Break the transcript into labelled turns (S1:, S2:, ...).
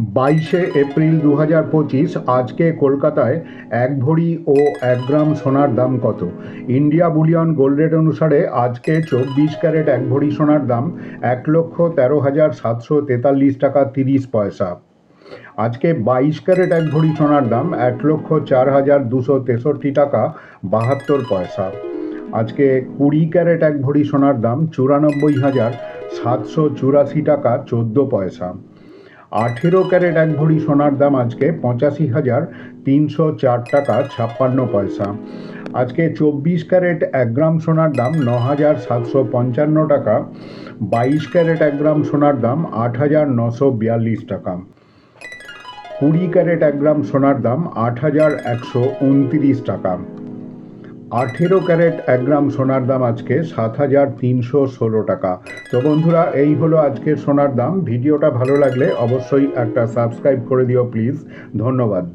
S1: বাইশে এপ্রিল দু হাজার পঁচিশ, আজকে কলকাতায় এক ভরি ও এক গ্রাম সোনার দাম কত? ইন্ডিয়া বুলিয়ন গোল্ড রেট অনুসারে আজকে চব্বিশ ক্যারেট এক ভরি সোনার দাম এক লক্ষ তেরো হাজার সাতশো তেতাল্লিশ টাকা তিরিশ পয়সা। আজকে বাইশ ক্যারেট এক ভরি সোনার দাম এক লক্ষ চার হাজার দুশো তেষট্টি টাকা বাহাত্তর পয়সা। আজকে কুড়ি ক্যারেট এক ভরি সোনার দাম চুরানব্বই হাজার সাতশো চুরাশি টাকা চোদ্দ পয়সা। আঠেরো ক্যারেট এক ভরি সোনার দাম আজকে পঁচাশি হাজার তিনশো চার টাকা ছাপ্পান্ন পয়সা। আজকে চব্বিশ ক্যারেট এক গ্রাম সোনার দাম ন হাজার সাতশো পঞ্চান্ন টাকা। বাইশ ক্যারেট এক গ্রাম সোনার দাম আট হাজার নশো বিয়াল্লিশ টাকা। কুড়ি ক্যারেট এক গ্রাম সোনার দাম আট হাজার একশো উনত্রিশ টাকা। আঠেরো ক্যারেট এক গ্রাম সোনার দাম আজকে সাত হাজার তিনশো ষোলো টাকা। তো বন্ধুরা, এই হলো আজকের সোনার দাম। ভিডিওটা ভালো লাগলে অবশ্যই একটা সাবস্ক্রাইব করে দিও, প্লিজ। ধন্যবাদ।